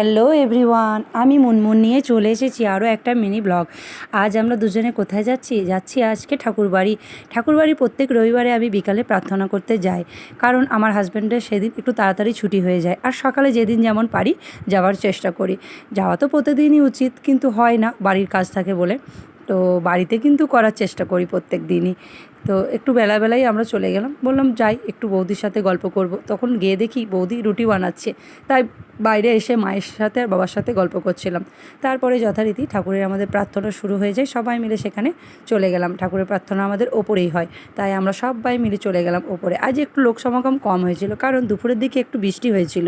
Hello everyone আমি মুনমুন নিয়ে চলে এসেছি আরও একটা মিনি ব্লগ আজ আমরা দুজনে কোথায় যাচ্ছি? যাচ্ছি আজকে ঠাকুরবাড়ি। ঠাকুরবাড়ি প্রত্যেক রবিবারে আমি বিকালে প্রার্থনা করতে যাই। কারণ আমার হাজব্যান্ডের সেদিন একটু তাড়াতাড়ি ছুটি হয়ে যায়। আর সকালে যেদিন যেমন পারি যাওয়ার চেষ্টা করি। যাওয়া তো প্রতিদিনই উচিত, কিন্তু হয় না বাড়ির কাজ থাকে বলে। তো বাড়িতে কিন্তু করার চেষ্টা করি প্রত্যেক দিনই। তো একটু বেলাবেলাই আমরা চলে গেলাম। বললাম, যাই, একটু বৌদির সাথে গল্প করব। তখন গিয়ে দেখি বৌদি রুটি বানাচ্ছে। তাই বাইরে এসে মায়ের সাথে আর বাবার সাথে গল্প করছিলাম। তারপরে যথারীতি ঠাকুরের আমাদের প্রার্থনা শুরু হয়ে যায়। সবাই মিলে সেখানে চলে গেলাম। ঠাকুরের প্রার্থনা আমাদের ওপরেই হয়। তাই আমরা সবাই মিলে চলে গেলাম ওপরে। আজ একটু লোক সমাগম কম হয়েছিল, কারণ দুপুরের দিকে একটু বৃষ্টি হয়েছিল।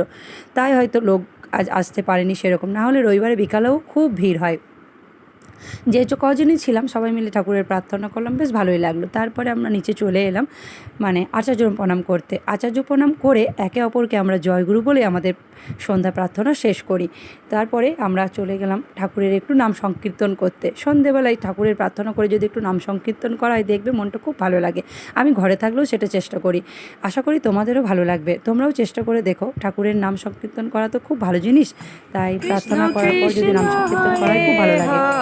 তাই হয়তো লোক আজ আসতে পারেনি সেরকম। না হলে রবিবারে বিকালেও খুব ভিড় হয়। যে চ- কজনই ছিলাম সবাই মিলে ঠাকুরের প্রার্থনা করলাম বেশ ভালোই লাগল। তারপরে আমরা নিচে চলে এলাম মানে আচার্য প্রণাম করতে। আচার্য প্রণাম করে একে অপরকে আমরা জয়গুরু বলে আমাদের সন্ধ্যা প্রার্থনা শেষ করি। তারপরে আমরা চলে গেলাম ঠাকুরের একটু নাম সংকীর্তন করতে। সন্ধেবেলায় ঠাকুরের প্রার্থনা করে যদি একটু নাম সংকীর্তন করা হয় দেখবে মনটা খুব ভালো লাগে। আমি ঘরে থাকলেও সেটা চেষ্টা করি। আশা করি তোমাদেরও ভালো লাগবে। তোমরাও চেষ্টা করে দেখো ঠাকুরের নাম সংকীর্তন করা তো খুব ভালো জিনিস। তাই প্রার্থনা করার পর যদি নাম সংকীর্তন করা খুব ভালো লাগে।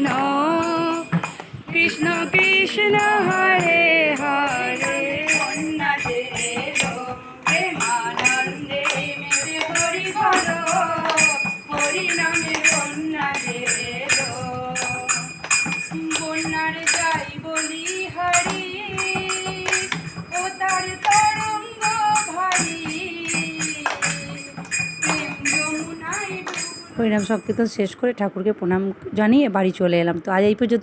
হরিনাম সংকীর্তন শেষ করে ঠাকুরকে প্রণাম জানিয়ে বাড়ি চলে এলাম। তো আজ এই পর্যন্ত